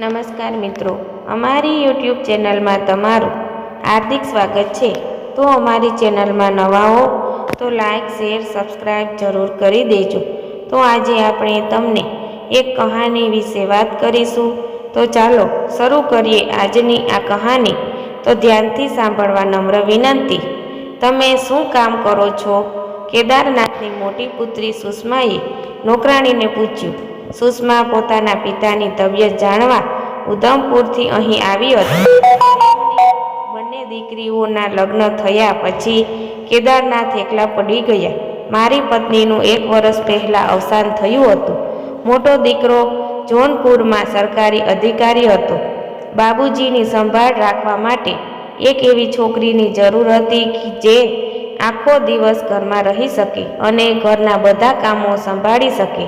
નમસ્કાર મિત્રો. અમારી યુટ્યુબ ચેનલમાં તમારું હાર્દિક સ્વાગત છે. તો અમારી ચેનલમાં નવા હો, તો લાઈક શેર સબસ્ક્રાઈબ જરૂર કરી દેજો. તો આજે આપણે તમને એક કહાની વિશે વાત કરીશું. તો ચાલો શરૂ કરીએ આજની આ કહાની. તો ધ્યાનથી સાંભળવા નમ્ર વિનંતી. તમે શું કામ કરો છો? કેદારનાથની મોટી પુત્રી સુષ્માએ નોકરાણીને પૂછ્યું સુષ્મા પોતાના પિતાની તબિયત જાણવા ઉધમપુરથી અહીં આવી હતી. બંને દીકરીઓના લગ્ન થયા પછી કેદારનાથ એકલા પડી ગયા. મારી પત્નીનું એક વર્ષ પહેલાં અવસાન થયું હતું. મોટો દીકરો જોનપુરમાં સરકારી અધિકારી હતો. બાબુજીની સંભાળ રાખવા માટે એક એવી છોકરીની જરૂર હતી કે જે આખો દિવસ ઘરમાં રહી શકે અને ઘરના બધા કામો સંભાળી શકે.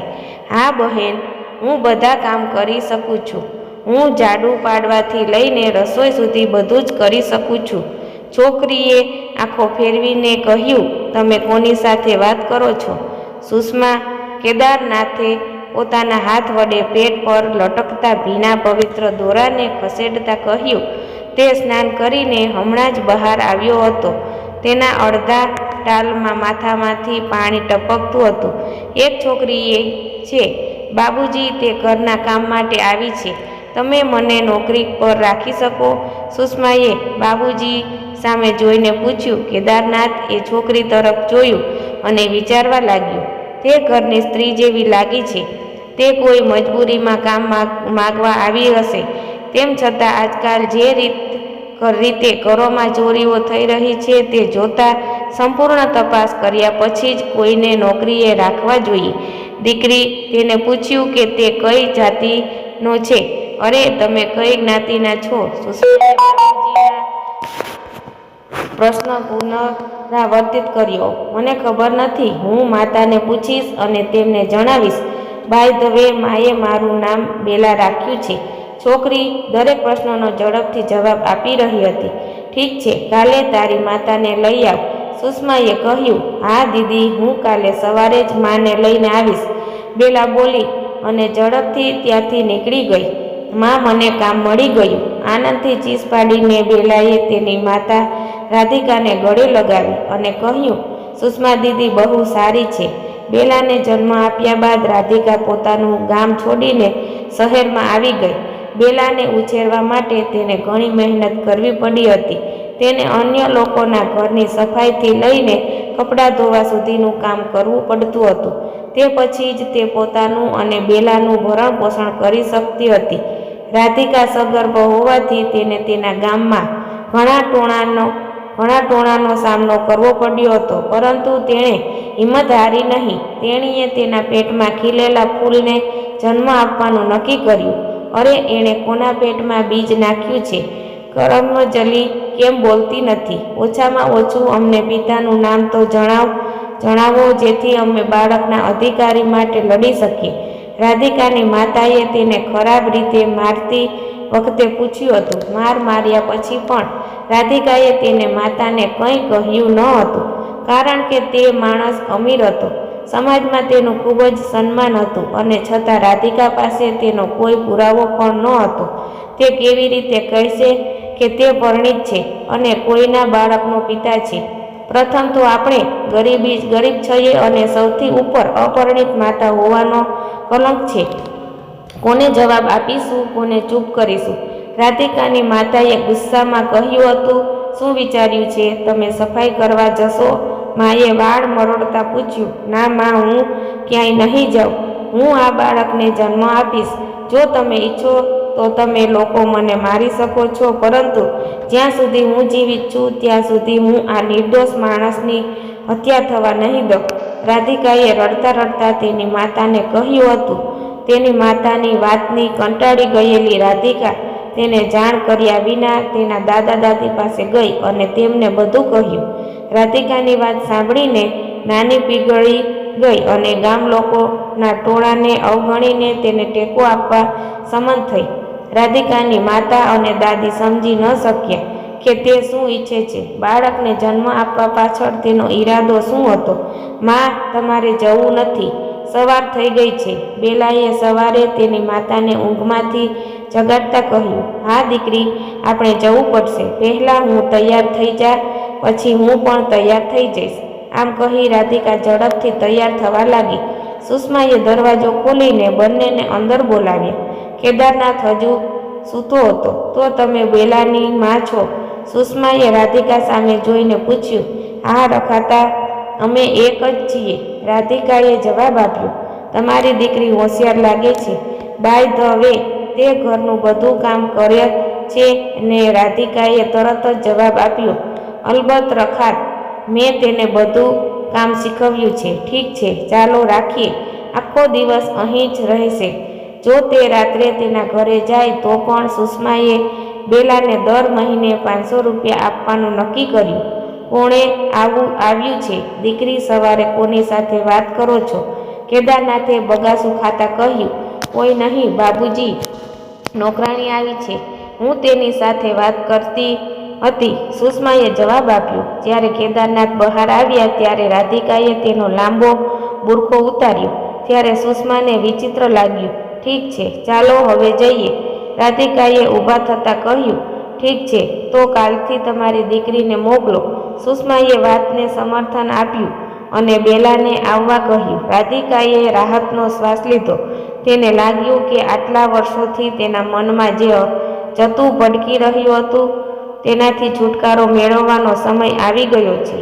હા બહેન, હું બધા કામ કરી શકું છું. હું ઝાડુ પાડવાથી લઈને રસોઈ સુધી બધું જ કરી શકું છું. છોકરીએ આંખો ફેરવીને કહ્યું, તમે કોની સાથે વાત કરો છો? સુષ્મા કેદારનાથે પોતાના હાથ વડે પેટ પર લટકતા ભીના પવિત્ર દોરાને ખસેડતા કહ્યું, તે સ્નાન કરીને હમણાં જ બહાર આવ્યો હતો. તેના અડધા ટાલમાં માથામાંથી પાણી ટપકતું હતું. એક છોકરીએ છે, બાબુજી, તે ઘરના કામ માટે આવી છે. તમે મને નોકરી પર રાખી શકો? સુષ્માએ બાબુજી સામે જોઈને પૂછ્યું કેદારનાથ એ છોકરી તરફ જોયું અને વિચારવા લાગ્યું, તે ઘરની સ્ત્રી જેવી લાગી છે. તે કોઈ મજબૂરીમાં કામ માગવા આવી હશે. તેમ છતાં આજકાલ જે રીત રીતે ઘરોમાં ચોરીઓ થઈ રહી છે તે જોતા સંપૂર્ણ તપાસ કર્યા પછી જ કોઈને નોકરીએ રાખવા જોઈએ. દીકરી તેને પૂછ્યું કે તે કઈ જાતિનો છે? અરે, તમે કઈ જ્ઞાતિના છો? પ્રશ્ન પુનરાવર્તિત કર્યો. મને ખબર નથી. હું માતાને પૂછીશ અને તેમને જણાવીશ. બાય ધ વે, માએ મારું નામ બેલા રાખ્યું છે. છોકરી દરેક પ્રશ્નનો ઝડપથી જવાબ આપી રહી હતી. ઠીક છે, કાલે તારી માતાને લઈ આવ. સુષ્માએ કહ્યું, હા, દીદી, હું કાલે સવારે જ માને લઈને આવીશ. બેલા બોલી, અને ઝડપથી ત્યાંથી નીકળી ગઈ. માં, મને કામ મળી ગયું. આનંદથી ચીસ પાડીને બેલાએ તેની માતા રાધિકાને ગળે લગાવી અને કહ્યું, સુષ્મા દીદી, બહુ સારી છે. બેલાને જન્મ આપ્યા બાદ રાધિકા પોતાનું ગામ છોડીને શહેરમાં આવી ગઈ. બેલાને ઉછેરવા માટે તેને ઘણી મહેનત કરવી પડી હતી. તેને અન્ય લોકોના ઘરની સફાઈથી લઈને કપડાં ધોવા સુધીનું કામ કરવું પડતું હતું. તે પછી જ તે પોતાનું અને બેલાનું ભરણ પોષણ કરી શકતી હતી. રાધિકા સગર્ભ હોવાથી તેને તેના ગામમાં ઘણા ટોણાનો ઘણા ટોણાનો સામનો કરવો પડ્યો હતો, પરંતુ તેણે હિંમત હારી નહીં. તેણીએ તેના પેટમાં ખીલેલા ફૂલને જન્મ આપવાનું નક્કી કર્યું. અરે એણે કોના પેટમાં બીજ નાખ્યું છે? કરમજલી કેમ બોલતી નથી? ઓછામાં ઓછું અમને પિતાનું નામ તો જણાવ, જણાવો જેથી અમે બાળકના અધિકારી માટે લડી શકીએ. રાધિકાની માતાએ તેને ખરાબ રીતે મારતી વખતે પૂછ્યું હતું. માર માર્યા પછી પણ રાધિકાએ તેને માતાને કંઈ કહ્યું ન હતું, કારણ કે તે માણસ અમીર હતો. સમાજમાં તેનું ખૂબ જ સન્માન હતું અને છતાં રાધિકા પાસે તેનો કોઈ પુરાવો પણ ન હતો. તે કેવી રીતે કહેશે કે તે પરણિત છે અને કોઈના બાળકનો પિતા છે? પ્રથમ તો આપણે ગરીબી, ગરીબ છીએ અને સૌથી ઉપર અપરિણિત માતા હોવાનો કલંક છે. કોને જવાબ આપીશું, કોને ચૂપ કરીશું? રાધિકાની માતાએ ગુસ્સામાં કહ્યું હતું, શું વિચાર્યું છે? તમે સફાઈ કરવા જશો? માએ વાળ મરોડતા પૂછ્યું, ના માં, હું ક્યાંય નહીં જાઉં. હું આ બાળકને જન્મ આપીશ. જો તમે ઈચ્છો તો તમે લોકો મને મારી શકો છો. પરંતુ જ્યાં સુધી હું જીવિત છું, ત્યાં સુધી હું આ નિર્દોષ માણસની હત્યા થવા નહીં દઉં. રાધિકાએ રડતા રડતા તેની માતાને કહ્યું હતું. તેની માતાની વાતની કંટાળી ગયેલી રાધિકા તેને જાણ કર્યા વિના તેના દાદા દાદી પાસે ગઈ અને તેમને બધું કહ્યું. રાધિકાની વાત સાંભળીને નાની પીગળી ગઈ અને ગામ લોકોના ટોળાને અવગણીને તેને ટેકો આપવા સમન થઈ. રાધિકાની માતા અને દાદી સમજી ન શક્યા કે તે શું ઈચ્છે છે. બાળકને જન્મ આપવા પાછળ તેનો ઈરાદો શું હતો? માં, તમારે જવું નથી. સવાર થઈ ગઈ છે. બેલાએ સવારે તેની માતાને ઊંઘમાંથી જગાડતા કહ્યું, હા દીકરી, આપણે જવું પડશે. પહેલાં હું તૈયાર થઈ જા. પછી હું પણ તૈયાર થઈ જઈશ. આમ કહી રાધિકા ઝડપથી તૈયાર થવા લાગી. સુષ્માએ દરવાજો ખોલીને બંનેને અંદર બોલાવ્યા. કેદારનાથ હજુ સૂતો હતો. તો તમે બેલાની માં છો. સુષ્માએ રાધિકા સામે જોઈને પૂછ્યું હા રખાતા અમે એક જ છીએ. રાધિકાએ જવાબ આપ્યો, તમારી દીકરી હોશિયાર લાગે છે. બાય ધ વે, તે ઘરનું બધું કામ કરે છે. ને રાધિકાએ તરત જ જવાબ આપ્યો અલબત્ત રખાત મેં તેને બધું કામ શીખવ્યું છે. ઠીક છે, ચાલો રાખીએ. આખો દિવસ અહીં જ રહેશે. જો તે રાત્રે તેના ઘરે જાય તો પણ સુષ્માએ બેલાને દર મહિને પાંચસો રૂપિયા આપવાનું નક્કી કર્યું. કોણે આવું આવ્યું છે? દીકરી સવારે કોની સાથે વાત કરો છો? કેદારનાથે બગાસું ખાતા કહ્યું, કોઈ નહીં બાબુજી નોકરાણી આવી છે. હું તેની સાથે વાત કરતી હતી. સુષ્માએ જવાબ આપ્યો, જ્યારે કેદારનાથ બહાર આવ્યા ત્યારે રાધિકાએ તેનો લાંબો બુરખો ઉતાર્યો. ત્યારે સુષ્માને વિચિત્ર લાગ્યું, ઠીક છે, ચાલો હવે જઈએ. રાધિકાએ ઊભા થતાં કહ્યું, ઠીક છે, તો કાલથી તમારી દીકરીને મોકલો. સુષ્માએ વાતને સમર્થન આપ્યું અને બેલાને આવવા કહ્યું, રાધિકાએ રાહતનો શ્વાસ લીધો. તેને લાગ્યું કે આટલા વર્ષોથી તેના મનમાં જે જતું ભડકી રહ્યું હતું તેનાથી છુટકારો મેળવવાનો સમય આવી ગયો છે.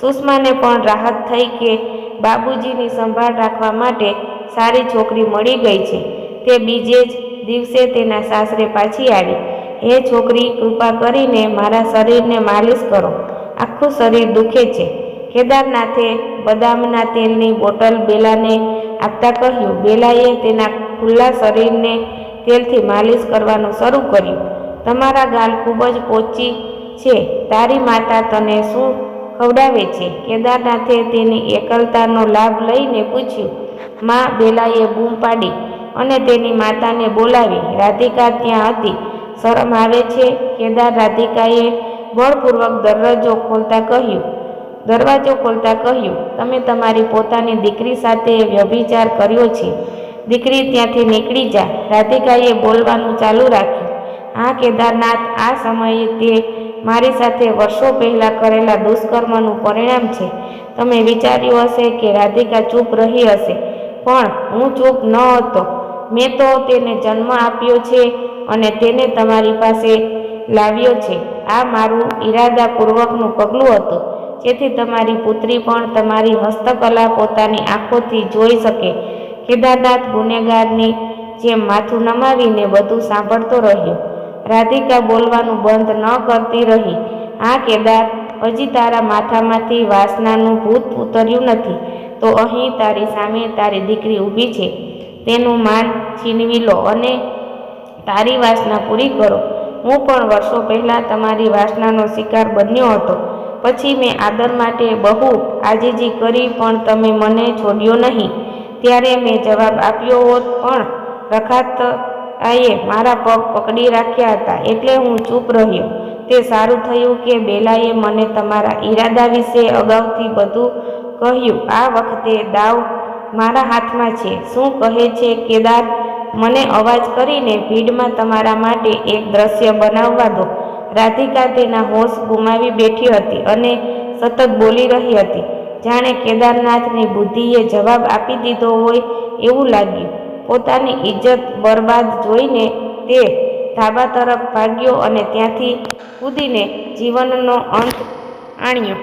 સુષ્માને પણ રાહત થઈ કે બાબુજીની સંભાળ રાખવા માટે સારી છોકરી મળી ગઈ છે. તે બીજે જ દિવસે તેના સાસરે પાછી આવી. હે છોકરી, કૃપા કરીને મારા શરીરને માલિશ કરો. આખું શરીર દુખે છે. કેદારનાથે બદામના તેલની બોટલ બેલાને આપતા કહ્યું. બેલાએ તેના ખુલ્લા શરીરને તેલથી માલિશ કરવાનું શરૂ કર્યું. તમારા ગાલ ખૂબ જ પોચી છે. તારી માતા તને શું ખવડાવે છે? કેદારનાથે તેની એકલતાનો લાભ લઈને પૂછ્યું. માં બેલાએ બૂમ પાડી અને તેની માતાને બોલાવી. રાધિકા ત્યાં હતી. શરમ આવે છે? કેદાર રાધિકાએ બળપૂર્વક દરવાજો ખોલતા કહ્યું. દરવાજો ખોલતા કહ્યું, તમે તમારી પોતાની દીકરી સાથે વ્યભિચાર કર્યો છે. દીકરી ત્યાંથી નીકળી જા. રાધિકાએ બોલવાનું ચાલુ રાખ્યું. આ કેદારનાથ આ સમયે તે મારી સાથે વર્ષો પહેલાં કરેલા દુષ્કર્મનું પરિણામ છે. તમે વિચાર્યું હશે કે રાધિકા ચૂપ રહી હશે, પણ હું ચૂપ ન હતો. મેં તો તેને જન્મ આપ્યો છે અને તેને તમારી પાસે લાવ્યો છે. આ મારું ઈરાદાપૂર્વકનું પગલું હતું. જેથી તમારી પુત્રી પણ તમારી હસ્તકલા પોતાની આંખોથી જોઈ શકે. કેદારનાથ ગુનેગારની જેમ માથું નમાવીને બધું સાંભળતો રહ્યો. રાધિકા બોલવાનું બંધ ન કરતી રહી. આ કેદાર હજી તારા માથામાંથી વાસનાનું ભૂત ઉતર્યું નથી. તો અહીં તારી સામે તારી દીકરી ઊભી છે. તેનું માન છીનવી લો અને તારી વાસના પૂરી કરો. હું પણ વર્ષો પહેલાં તમારી વાસનાનો શિકાર બન્યો હતો. પછી મેં આદર માટે બહુ આજીજી કરી પણ તમે મને છોડ્યો નહીં. ત્યારે મેં જવાબ આપ્યો હોત, પણ રખાત આએ મારા પગ પકડી રાખ્યા હતા એટલે હું ચૂપ રહ્યો. તે સારું થયું કે બેલાએ મને તમારા ઈરાદા વિશે અગાઉથી બધું કહ્યું. આ વખતે દાવ મારા હાથમાં છે. શું કહે છે કેદાર? મને અવાજ કરીને ભીડમાં તમારા માટે એક દ્રશ્ય બનાવવા દો. રાધિકા તેના હોશ ગુમાવી બેઠી હતી અને સતત બોલી રહી હતી. જાણે કેદારનાથની બુદ્ધિએ જવાબ આપી દીધો હોય એવું લાગ્યું. પોતાની ઇજ્જત બરબાદ જોઈને તે ધાબા તરફ ભાગ્યો અને ત્યાંથી કૂદીને જીવનનો અંત આણ્યો.